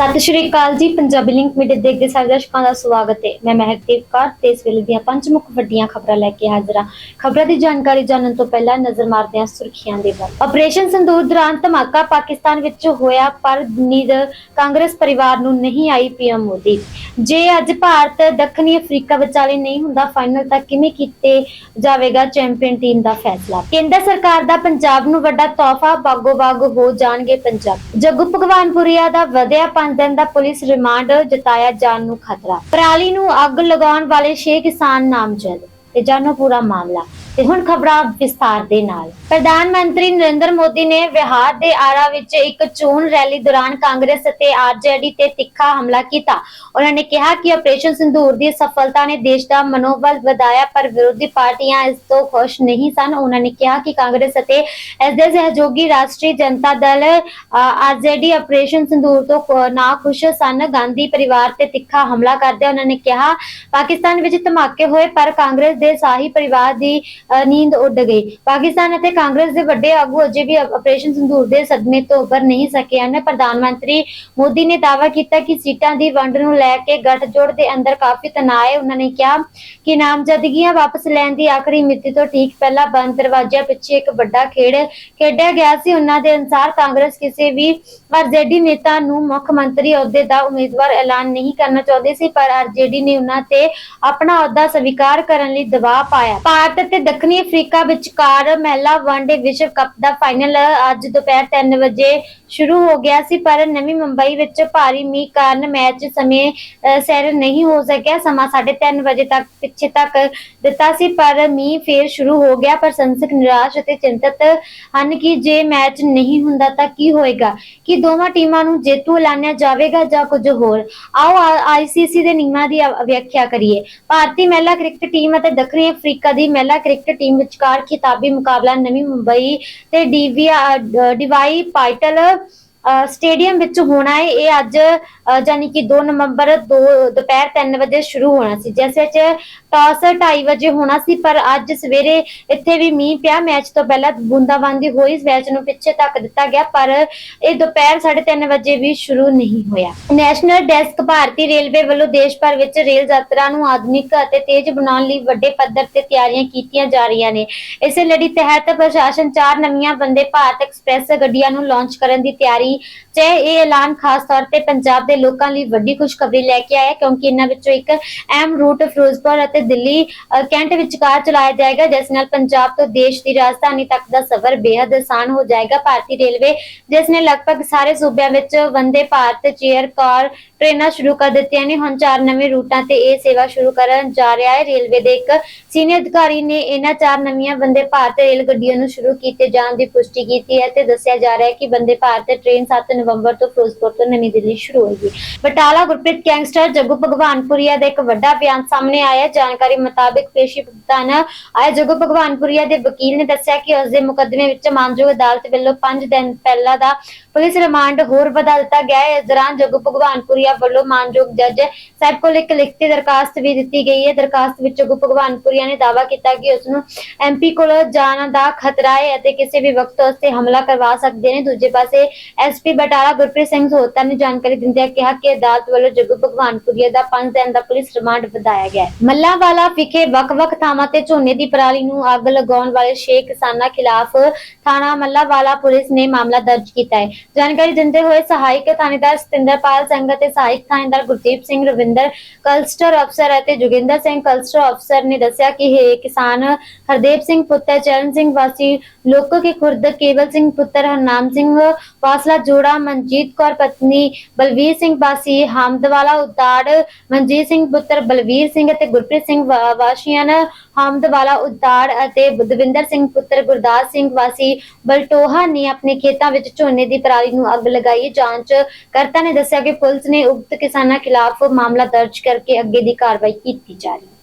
ਸਤਿ ਸ਼੍ਰੀ ਅਕਾਲ ਜੀ, Punjabi link media ਦੇਖਦੇ ਸਾਰੇ ਦਰਸ਼ਕਾਂ ਦਾ ਸਵਾਗਤ ਹੈ। ਮੈਂ ਮਹਿਕਦੀਪ ਕੌਰ ਤੇ ਇਸ ਵੇਲੇ ਦੀਆਂ ਪੰਜ ਮੁੱਖ ਵੱਡੀਆਂ ਖਬਰਾਂ ਲੈ ਕੇ ਹਾਜ਼ਰ ਹਾਂ। ਖਬਰਾਂ ਦੀ ਜਾਣਕਾਰੀ ਜਾਣਨ ਤੋਂ ਪਹਿਲਾਂ ਨਜ਼ਰ ਮਾਰਦੇ ਹਾਂ ਸੁਰਖੀਆਂ ਦੇ ਵੱਲ। ਆਪਰੇਸ਼ਨ ਸੰਦੂਰ ਦੌਰਾਨ ਧਮਾਕਾ ਪਾਕਿਸਤਾਨ ਵਿੱਚ ਹੋਇਆ, ਪਰ ਨੀਂਦ ਕਾਂਗਰਸ ਪਰਿਵਾਰ ਨੂੰ ਨਹੀਂ ਆਈ ਪੀਐਮ ਮੋਦੀ। ਜੇ ਅੱਜ ਭਾਰਤ ਦੱਖਣੀ ਅਫਰੀਕਾ ਵਿਚਾਲੇ ਨਹੀਂ ਹੁੰਦਾ ਫਾਈਨਲ ਤਾਂ ਕਿਵੇਂ ਕੀਤੇ ਜਾਵੇਗਾ ਚੈਂਪੀਅਨ ਟੀਮ ਦਾ ਫੈਸਲਾ? ਕੇਂਦਰ ਸਰਕਾਰ ਦਾ ਪੰਜਾਬ ਨੂੰ ਵੱਡਾ ਤੋਹਫਾ ਬਾਗੋ ਬਾਗ ਹੋ ਜਾਣਗੇ ਪੰਜਾਬ। ਜੱਗੂ ਭਗਵਾਨਪੁਰੀਆ ਦਾ ਵਧਿਆ 5 ਦਿਨ ਦਾ ਪੁਲਿਸ ਰਿਮਾਂਡ ਜਤਾਇਆ ਜਾਣ ਨੂੰ ਖਤਰਾ। ਪਰਾਲੀ ਨੂੰ ਅੱਗ ਲਗਾਉਣ ਵਾਲੇ 6 ਕਿਸਾਨ ਨਾਮਜ਼ਦ। ਤੇ ਜਾਨੋ ਪੂਰਾ ਮਾਮਲਾ। ਤੇ ਹੁਣ ਖਬਰਾਂ ਵਿਸਥਾਰ ਦੇ ਨਾਲ। ਪ੍ਰਧਾਨ ਮੰਤਰੀ ਨਰਿੰਦਰ ਮੋਦੀ ਨੇ ਬਿਹਾਰ ਦੇ ਆਰਾ ਵਿੱਚ ਇੱਕ ਚੋਣ ਰੈਲੀ ਦੌਰਾਨ ਕਾਂਗਰਸ ਅਤੇ ਆਰਜੇਡੀ ਤੇ ਤਿੱਖਾ ਹਮਲਾ ਕੀਤਾ। ਉਹਨਾਂ ਨੇ ਕਿਹਾ ਕਿ ਆਪਰੇਸ਼ਨ ਸਿੰਦੂਰ ਦੀ ਸਫਲਤਾ ਨੇ ਦੇਸ਼ ਦਾ ਮਨੋਬਲ ਵਧਾਇਆ, ਪਰ ਵਿਰੋਧੀ ਪਾਰਟੀਆਂ ਇਸ ਤੋਂ ਖੁਸ਼ ਨਹੀਂ ਸਨ। ਉਹਨਾਂ ਨੇ ਕਿਹਾ ਕਿ ਕਾਂਗਰਸ ਅਤੇ ਇਸ ਦੇ ਸਹਿਯੋਗੀ ਰਾਸ਼ਟਰੀ ਜਨਤਾ ਦਲ ਆਰਜੇਡੀ ਆਪਰੇਸ਼ਨ ਸਿੰਦੂਰ ਤੋਂ ਖ- ਨਾ ਖੁਸ਼ ਸਨ। ਗਾਂਧੀ ਪਰਿਵਾਰ ਤੇ ਤਿੱਖਾ ਹਮਲਾ ਕਰਦੇ ਉਹਨਾਂ ਨੇ ਕਿਹਾ, ਪਾਕਿਸਤਾਨ ਵਿੱਚ ਧਮਾਕੇ ਹੋਏ, ਪਰ ਕਾਂਗਰਸ ਦੇ ਸਾਹੀ ਪਰਿਵਾਰ ਦੀ ਨੀਂਦ ਉੱਡ ਗਈ। ਪਾਕਿਸਤਾਨ ਅਤੇ ਕਾਂਗਰਸ ਦੇ ਵੱਡੇ ਆਗੂ ਅਜੇ ਵੀ ਆਪਰੇਸ਼ਨ ਸਿੰਦੂਰ ਦੇ ਸਦਮੇ ਤੋਂ ਉੱਭਰ ਨਹੀਂ ਸਕੇ ਹਨ। ਪ੍ਰਧਾਨ ਮੰਤਰੀ ਮੋਦੀ ਨੇ ਦਾਅਵਾ ਕੀਤਾ ਕਿ ਸੀਟਾਂ ਦੀ ਵੰਡ ਨੂੰ ਲੈ ਕੇ ਗੱਠਜੋੜ ਦੇ ਅੰਦਰ ਕਾਫੀ ਤਣਾਅ ਹੈ। ਉਹਨਾਂ ਨੇ ਕਿਹਾ ਕਿ ਨਾਮਜ਼ਦਗੀਆਂ ਵਾਪਸ ਲੈਣ ਦੀ ਆਖਰੀ ਮਿਤੀ ਤੋਂ ਠੀਕ ਪਹਿਲਾਂ ਬੰਦ ਦਰਵਾਜ਼ਿਆਂ ਪਿੱਛੇ ਇੱਕ ਵੱਡਾ ਖੇਡ ਖੇਡਿਆ ਗਿਆ ਸੀ। ਉਹਨਾਂ ਦੇ ਅਨੁਸਾਰ ਕਾਂਗਰਸ ਕਿਸੇ ਵੀ ਆਰਜੇਡੀ ਨੇਤਾ ਨੂੰ ਮੁੱਖ ਮੰਤਰੀ ਅਹੁਦੇ ਦਾ ਉਮੀਦਵਾਰ ਐਲਾਨ ਨਹੀਂ ਕਰਨਾ ਚਾਹੁੰਦੀ ਸੀ, ਪਰ ਆਰਜੇਡੀ ਨੇ ਉਹਨਾਂ ਤੇ ਆਪਣਾ ਅਹੁਦਾ ਸਵੀਕਾਰ ਕਰਨ ਲਈ ਦਬਾਅ ਪਾਇਆ। ਭਾਰਤ ਅਤੇ ਦੱਖਣੀ ਅਫਰੀਕਾ ਵਿਚਕਾਰ ਮਹਿਲਾ ਵਨਡੇ ਵਿਸ਼ਵ ਕੱਪ ਦਾ ਫਾਈਨਲ ਅੱਜ ਦੁਪਹਿਰ 3 ਵਜੇ ਸ਼ੁਰੂ ਹੋ ਗਿਆ ਸੀ, ਪਰ ਨਵੀਂ ਮੁੰਬਈ ਵਿੱਚ ਭਾਰੀ ਮੀਂਹ ਕਾਰਨ ਮੈਚ ਸਮੇਂ ਸਿਰ ਨਹੀਂ ਹੋ ਸਕਿਆ। ਸਮਾਂ 3:30 ਵਜੇ ਤੱਕ ਪਿੱਛੇ ਤੱਕ ਦਿੱਤਾ ਸੀ, ਪਰ ਮੀਂਹ ਫੇਰ ਸ਼ੁਰੂ ਹੋ ਗਿਆ। ਪ੍ਰਸ਼ੰਸਕ ਨਿਰਾਸ਼ ਅਤੇ ਚਿੰਤਤ ਹਨ ਕਿ ਜੇ ਮੈਚ ਨਹੀਂ ਹੁੰਦਾ ਤਾਂ ਕੀ ਹੋਏਗਾ? ਕਿ ਦੋਵਾਂ ਟੀਮਾਂ ਨੂੰ ਜੇਤੂ ਐਲਾਨਿਆ ਜਾਵੇਗਾ ਜਾਂ ਕੁਝ ਹੋਰ? ਆਓ ਆਈਸੀਸੀ ਦੇ ਨਿਯਮਾਂ ਦੀ ਵਿਆਖਿਆ ਕਰੀਏ। ਭਾਰਤੀ ਮਹਿਲਾ ਕ੍ਰਿਕਟ ਟੀਮ ਅਤੇ ਦੱਖਣੀ ਅਫਰੀਕਾ ਦੀ ਮਹਿਲਾ ਕ੍ਰਿਕਟ ਟੀਮ ਵਿਚਕਾਰ ਖਿਤਾਬੀ ਮੁਕਾਬਲਾ ਨਵੀਂ ਮੁੰਬਈ ਤੇ ਡੀਵੀਆ ਡਿਵਾਈ ਪਾਈਟਲ ਸਟੇਡੀਅਮ ਵਿੱਚ ਹੋਣਾ ਹੈ ਇਹ ਅੱਜ ਅ, ਯਾਨੀ ਕਿ 2 ਨਵੰਬਰ 2 ਦੁਪਹਿਰ 3 ਵਜੇ ਸ਼ੁਰੂ ਹੋਣਾ ਸੀ। ਜਿਸ ਵਿੱਚ ਟਾਸ 2:30 ਵਜੇ ਹੋਣਾ ਸੀ ਪਰ ਅੱਜ ਸਵੇਰੇ ਇੱਥੇ ਵੀ ਮੀਂਹ ਪਿਆ। ਮੈਚ ਤੋਂ ਪਹਿਲਾਂ ਬੂੰਦਾਬਾਂਦੀ ਹੋਈ। ਮੈਚ ਨੂੰ ਪਿੱਛੇ ਤੱਕ ਦਿੱਤਾ ਗਿਆ ਪਰ ਇਹ ਦੁਪਹਿਰ 3:30 ਵਜੇ ਵੀ ਸ਼ੁਰੂ ਨਹੀਂ ਹੋਇਆ। ਨੈਸ਼ਨਲ ਡੈਸਕ ਭਾਰਤੀ ਰੇਲਵੇ ਵੱਲੋਂ ਦੇਸ਼ ਭਰ ਵਿੱਚ ਰੇਲ ਯਾਤਰਾ ਨੂੰ ਆਧੁਨਿਕ ਅਤੇ ਤੇਜ਼ ਬਣਾਉਣ ਲਈ ਵੱਡੇ ਪੱਧਰ ਤੇ ਤਿਆਰੀਆਂ ਕੀਤੀਆਂ ਜਾ ਰਹੀਆਂ ਨੇ। ਇਸੇ ਲੜੀ ਤਹਿਤ ਪ੍ਰਸ਼ਾਸਨ ਚਾਰ ਨਵੀਆਂ ਬੰਦੇ ਭਾਰਤ ਐਕਸਪ੍ਰੈਸ ਗੱਡੀਆਂ ਨੂੰ ਲਾਂਚ ਕਰਨ ਦੀ ਤਿਆਰੀ 'ਚ ਇਹ ਐਲਾਨ ਖਾਸ ਤੌਰ ਤੇ ਪੰਜਾਬ ਦੇ ਲੋਕਾਂ ਲਈ ਵੱਡੀ ਖੁਸ਼ਖਬਰੀ ਲੈ ਕੇ ਆਇਆ, ਕਿਉਂਕਿ ਇਹਨਾਂ ਵਿੱਚੋਂ ਇੱਕ ਅਹਿਮ ਰੂਟ ਫਿਰੋਜ਼ਪੁਰ ਅਤੇ ਦਿੱਲੀ ਕੈਂਟ ਵਿਚਕਾਰ ਚਲਾਇਆ ਜਾਏਗਾ, ਜਿਸ ਨਾਲ ਪੰਜਾਬ ਤੋਂ ਦੇਸ਼ ਦੀ ਰਾਜਧਾਨੀ ਤੱਕ ਦਾ ਸਫ਼ਰ ਬੇहद ਆਸਾਨ ਹੋ ਜਾਏਗਾ। ਭਾਰਤੀ ਰੇਲਵੇ, ਜਿਸ ਨੇ ਲਗਭਗ ਸਾਰੇ ਸੂਬਿਆਂ ਵਿੱਚ ਵੰਦੇ ਭਾਰਤ, ਚੇਅਰ, ਕਾਰ, ਟ੍ਰੇਨਾਂ ਸ਼ੁਰੂ ਕਰ ਦਿੱਤੀਆਂ ਨੇ। ਹੁਣ ਚਾਰ ਨਵੇਂ ਰੂਟਾਂ ਤੇ ਇਹ ਸੇਵਾ ਸ਼ੁਰੂ ਕਰਨ ਜਾ ਰਿਹਾ ਹੈ। ਰੇਲਵੇ ਦੇ ਇੱਕ ਸੀਨੀਅਰ ਅਧਿਕਾਰੀ ਨੇ ਇਹਨਾਂ ਚਾਰ ਨਵੀਆਂ ਵੰਦੇ ਭਾਰਤ ਰੇਲ ਗੱਡੀਆਂ ਨੂੰ ਸ਼ੁਰੂ ਕੀਤੇ ਜਾਣ ਦੀ ਪੁਸ਼ਟੀ ਕੀਤੀ ਹੈ ਤੇ ਦੱਸਿਆ ਜਾ ਰਿਹਾ ਹੈ ਕਿ ਵੰਦੇ ਭਾਰਤ ਟ੍ਰੇਨ 7 ਨਵੰਬਰ ਤੋਂ ਫਿਰੋਜ਼ਪੁਰ ਤੋਂ ਨਵੀਂ ਦਿੱਲੀ ਸ਼ੁਰੂ ਹੋਏਗੀ। ਬਟਾਲਾ ਗੁਰਪ੍ਰੀਤ ਗੈਂਗਸਟਰ ਜੱਗੂ ਭਗਵਾਨਪੁਰੀਆ ਦਾ ਇੱਕ ਵੱਡਾ ਬਿਆਨ ਸਾਹਮਣੇ ਆਇਆ। ਜਾਣਕਾਰੀ ਮੁਤਾਬਕ ਪੇਸ਼ੀ ਭੁਗਤਾਨ ਆਇਆ ਜੱਗੂ ਭਗਵਾਨਪੁਰੀਆ ਦੇ ਵਕੀਲ ਨੇ ਦੱਸਿਆ ਕਿ ਉਸ ਦੇ ਮੁਕੱਦਮੇ ਵਿੱਚ ਮਾਨਯੋਗ ਅਦਾਲਤ ਵੱਲੋਂ 5 ਦਿਨ ਪਹਿਲਾਂ ਦਾ ਪੁਲਿਸ ਰਿਮਾਂਡ ਹੋਰ ਵਧਾ ਦਿੱਤਾ ਗਿਆ ਹੈ। ਇਸ ਦੌਰਾਨ ਜੱਗੂ ਭਗਵਾਨਪੁਰੀਆ ਵੱਲੋਂ ਮਾਨਯੋਗ ਜੱਜ ਸਾਹਿਬ ਕੋਲ ਇੱਕ ਲਿਖਤੀ ਦਰਖਾਸਤ ਵੀ ਦਿੱਤੀ ਗਈ ਹੈ। ਦਰਖਾਸਤ ਵਿੱਚ ਜੱਗੂ ਭਗਵਾਨਪੁਰੀਆ ਨੇ ਦਾਅਵਾ ਕੀਤਾ ਕਿ ਉਸ ਨੂੰ ਐਮਪੀ ਕੋਲ ਜਾਣ ਦਾ ਖਤਰਾ ਹੈ ਅਤੇ ਕਿਸੇ ਵੀ ਵਕਤ ਉਸ ਤੇ ਹਮਲਾ ਕਰਵਾ ਸਕਦੇ ਨੇ। ਦੂਜੇ ਪਾਸੇ ਐਸਪੀ ਬਟਾਲਾ ਗੁਰਪ੍ਰੀਤ ਸਿੰਘ ਸੋਹਤਾ ਨੇ ਜਾਣਕਾਰੀ ਦਿੰਦਿਆਂ ਕਿਹਾ ਕਿ ਅਦਾਲਤ ਵੱਲੋਂ ਜੱਗੂ ਭਗਵਾਨਪੁਰੀਆ ਦਾ 5 ਦਿਨ ਦਾ ਪੁਲਿਸ ਰਿਮਾਂਡ ਵਧਾਇਆ ਗਿਆ ਹੈ। ਮੱਲਾਂਵਾਲਾ ਵਿਖੇ ਵੱਖ-ਵੱਖ ਥਾਵਾਂ ਤੇ ਝੋਨੇ ਦੀ ਪਰਾਲੀ ਨੂੰ ਅੱਗ ਲਗਾਉਣ ਵਾਲੇ 6 ਕਿਸਾਨਾਂ ਖਿਲਾਫ ਥਾਣਾ ਮੱਲਾਂਵਾਲਾ ਪੁਲਿਸ ਨੇ ਮਾਮਲਾ ਦਰਜ ਕੀਤਾ ਹੈ। ਜਾਣਕਾਰੀ ਦਿੰਦੇ ਹੋਏ ਸਹਾਇਕ ਥਾਣੇਦਾਰ ਸਤਿੰਦਰਪਾਲ ਸਿੰਘ ਅਤੇ ਸਹਾਇਕ ਥਾਣੇਦਾਰ ਗੁਰਦੀਪ ਸਿੰਘ ਰਵਿੰਦਰ, ਕਲਸਟਰ ਅਫਸਰ ਅਤੇ ਜੋਗਿੰਦਰ ਸਿੰਘ, ਕਲਸਟਰ ਅਫਸਰ ਨੇ ਦੱਸਿਆ ਕਿ ਇਹ ਕਿਸਾਨ ਹਰਦੇਵ ਸਿੰਘ ਪੁੱਤਰ, ਚਰਨ ਸਿੰਘ ਵਾਸੀ, ਲੋਕੋ ਕੇ ਖੁਰਦ, ਕੇਵਲ ਸਿੰਘ ਪੁੱਤਰ, ਹਰਨਾਮ ਸਿੰਘ ਵਾਸਲਾ, ਜੋੜਾ, ਮਨਜੀਤ ਕੌਰ ਪਤਨੀ, ਬਲਵੀਰ ਸਿੰਘ ਵਾਸੀ, ਹਮਦਵਾਲਾ ਉਦਾੜ, ਮਨਜੀਤ ਸਿੰਘ ਪੁੱਤਰ, ਬਲਵੀਰ ਸਿੰਘ ਅਤੇ ਗੁਰਪ੍ਰੀਤ ਸਿੰਘ ਵਾ- ਵਾਸੀਆਂ, ਹਮਦਵਾਲਾ ਉਦਾੜ ਅਤੇ ਬੁੱਧਵਿੰਦਰ ਸਿੰਘ ਪੁੱਤਰ, ਗੁਰਦਾਸ ਸਿੰਘ ਵਾਸੀ, ਬਲਟੋਹਾ ਨੇ ਆਪਣੇ ਖੇਤਾਂ ਵਿੱਚ ਝੋਨੇ ਦੀ ਪਰਾਲੀ ਨੂੰ ਅੱਗ ਲਗਾਈ ਜਾਂਚ ਕਰਤਾ ਨੇ ਦੱਸਿਆ ਕਿ ਪੁਲਿਸ ਨੇ ਉਕਤ ਕਿਸਾਨਾਂ ਖਿਲਾਫ ਮਾਮਲਾ ਦਰਜ ਕਰਕੇ ਅੱਗੇ ਦੀ ਕਾਰਵਾਈ ਕੀਤੀ ਜਾ ਰਹੀ ਹੈ